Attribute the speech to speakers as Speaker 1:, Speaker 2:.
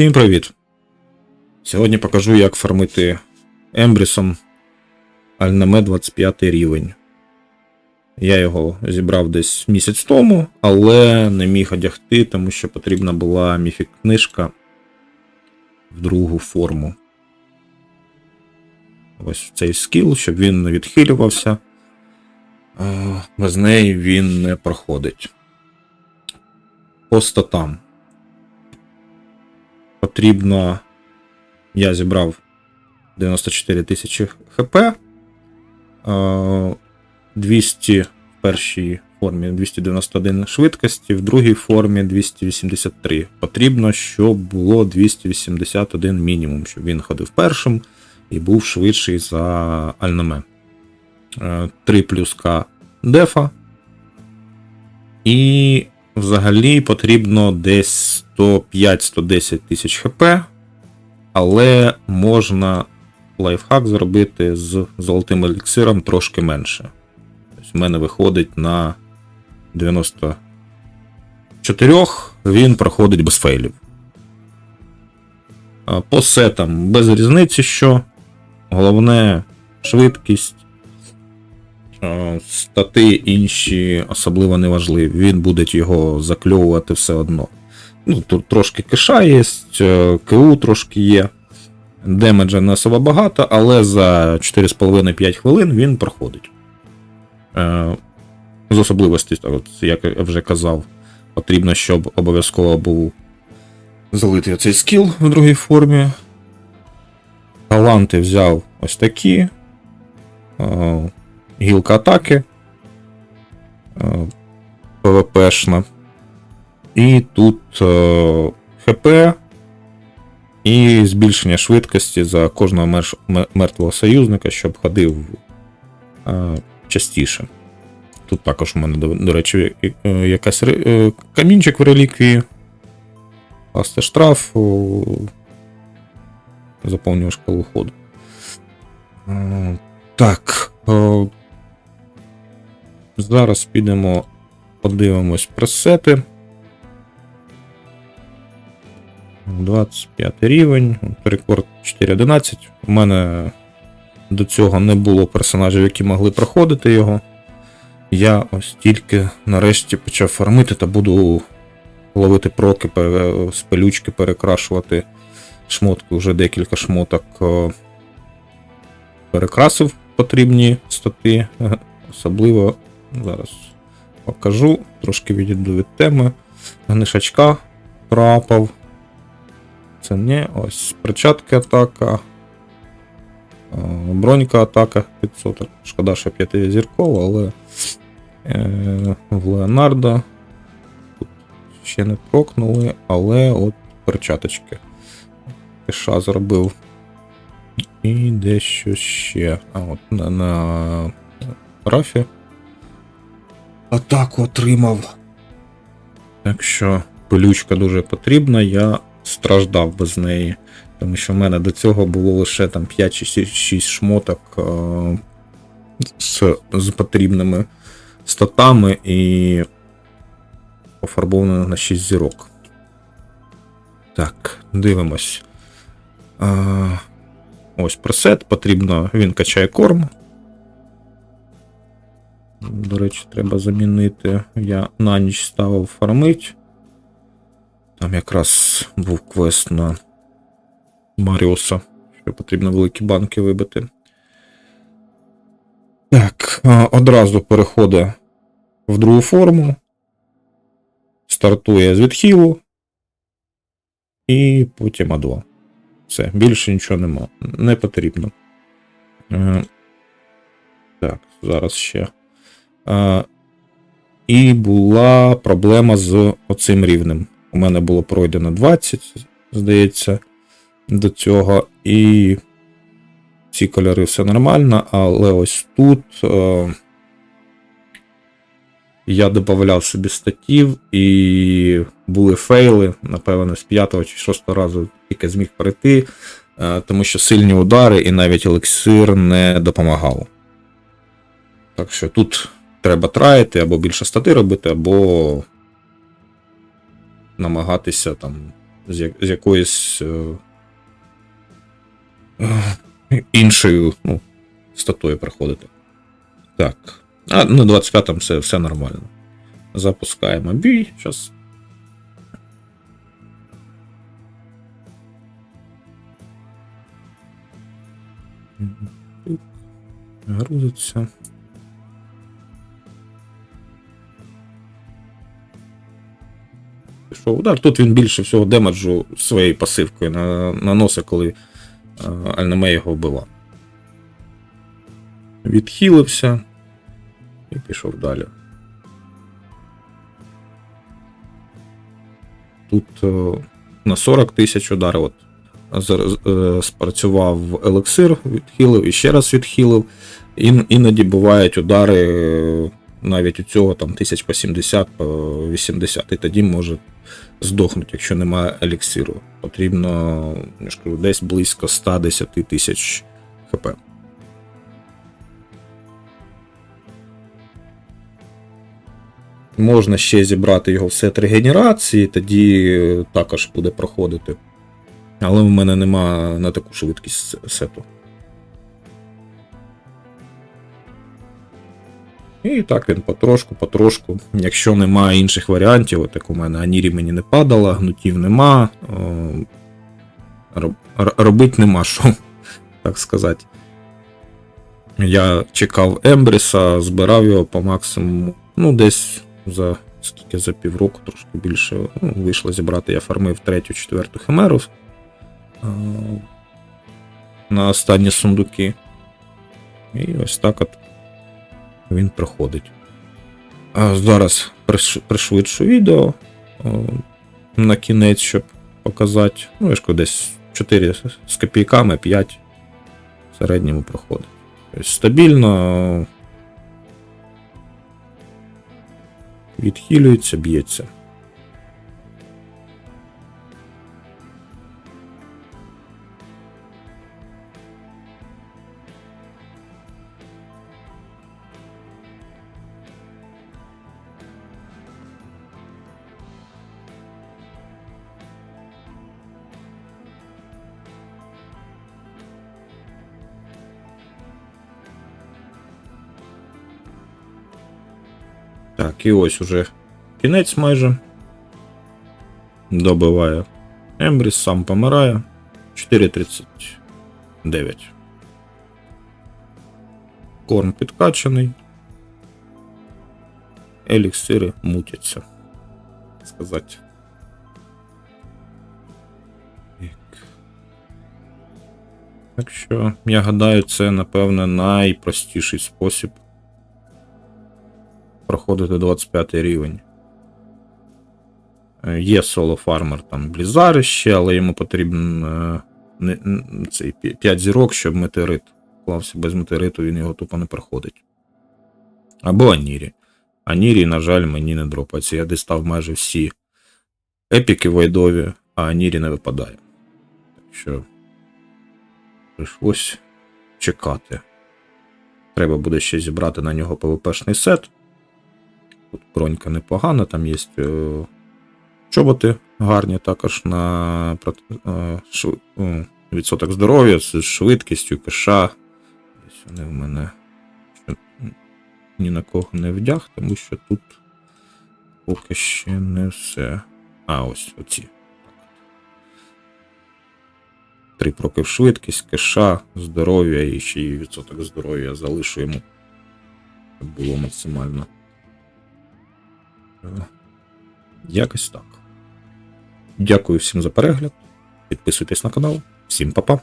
Speaker 1: Всім привіт! Сьогодні покажу, як фармити Ембрісом Альнаме 25 рівень. Я його зібрав десь місяць тому, але не міг одягти, тому що потрібна була міфік книжка в другу форму. Ось цей скіл, щоб він не відхилювався. Е, Без неї він не проходить. По статам потрібно. Я зібрав 94 тисячі хп. е, 200 в першій формі 291 швидкості, в другій формі 283. Потрібно, щоб було 281 мінімум, щоб він ходив першим і був швидший за Альнаме. 3 плюс К дефа. І взагалі потрібно десь 105-110 тисяч хп, але можна лайфхак зробити з золотим еліксиром трошки менше. Тобто в мене виходить на 94, він проходить без фейлів. По сетам без різниці що. Головне швидкість. Стати інші особливо не важливі. Він буде його закльовувати все одно. Ну, Тут трошки киша є, е, КУ трошки є. Демеджа не особо багато, але за 4,5-5 хвилин він проходить. Е, З особливості, як я вже казав, потрібно, щоб обов'язково був залитий цей скіл в другій формі. Таланти взяв ось такі. Гілка атаки. Е, ПВПшна. І тут е, ХП і збільшення швидкості за кожного мертвого союзника, щоб ходив е, частіше. Тут також у мене, до, речі, якась камінчик в реліквії. Класти штраф. Заповнював шкалу ходу. Так. Зараз підемо, подивимось пресети. 25 рівень, рекорд 4.11. У мене до цього не було персонажів, які могли проходити його. Я ось тільки нарешті почав фармити та буду ловити проки, з пилючки перекрашувати шмотки, вже декілька шмоток е, перекрасив потрібні стати. Особливо зараз покажу, трошки відійду від теми. Гнишачка прапав. Це не ось перчатки атака. е, Бронька атака 500. Шкода, що п'ятизіркова, але е, в Леонардо тут ще не прокнули, але от перчаточки. Пиша зробив. І дещо ще. А от на, на рафі. Атаку отримав. Так що пилючка дуже потрібна, я страждав без неї. Тому що в мене до цього було лише там 5 чи 6 шмоток е, з, з потрібними статами і пофарбовано на 6 зірок. Так, дивимось. Е, ось пресет, потрібно, він качає корм. До речі, треба замінити. Я на ніч ставив фармить. Там якраз був квест на Маріуса, що потрібно великі банки вибити. Так, одразу переходить в другу форму. Стартує з відхилу. І потім А2. Все, більше нічого нема. Не потрібно. Е, Так, зараз ще. І була проблема з оцим рівнем. У мене було пройдено 20, здається, до цього. І ці кольори все нормально, але ось тут е, я додавав собі статтів, і були фейли, напевно, з 5 чи 6 разу тільки зміг перейти, е, тому що сильні удари і навіть елексир не допомагав. Так що тут треба траїти або більше стати робити, або намагатися там з, я- з якоюсь е, е, іншою ну, статою приходити. Так. А на 25-му все, все нормально. Запускаємо бій. Зараз. Грузиться. Пішов удар. Тут він більше всього демеджу своєю пасивкою на, наносить, коли е, Альнеме його вбивав. Відхилився і пішов далі. Тут е, на 40 тисяч ударів. От, е, спрацював елексир, відхилив і ще раз відхилив. Ін, іноді бувають удари навіть у цього там тисяч по 70, по 80, і тоді може здохнути, якщо немає еліксиру. Потрібно я ж кажу, десь близько 110 тисяч хп. Можна ще зібрати його в сет регенерації, тоді е, також буде проходити. Але в мене нема на таку швидкість сету. І так він потрошку, потрошку. Якщо немає інших варіантів, от як у мене Анірі мені не падала, гнутів нема. О, роб, р- робить нема що, так сказати. Я чекав Ембріса, збирав його по максимуму. Ну, десь за скільки за півроку, трошки більше. Ну, вийшло зібрати, я фармив третю, четверту химеру. На останні сундуки. І ось так от він проходить. Зараз пришвидшу відео на кінець, щоб показати. Ну, я ж десь 4 з копійками, 5 в середньому проходить. Тобто стабільно відхилюється, б'ється. Так, і ось уже кінець майже. Добиває. Ембріс сам помирає. 4.39. Корм підкачаний. Еліксири мутяться. Сказати. Так. Що, я гадаю, це, напевне, найпростіший спосіб проходити 25 рівень. Е, Є соло фармер там Блізари ще, але йому потрібен е, не, цей 5 зірок, щоб метеорит клався без метеориту, він його тупо не проходить. Або Анірі. Анірі, на жаль, мені не дропається. Я дістав майже всі епіки вайдові, а Анірі не випадає. Так що прийшлось чекати. Треба буде ще зібрати на нього ПВПшний сет. Тут бронька непогана, там є е, чоботи гарні також на е, о, відсоток здоров'я з швидкістю, киша. Ось вони в мене ні на кого не вдяг, тому що тут поки ще не все. А, ось оці. Три проки в швидкість, киша, здоров'я і ще й відсоток здоров'я залишу йому. Щоб було максимально. Якось так. Дякую всім за перегляд. Підписуйтесь на канал. Всім па-па.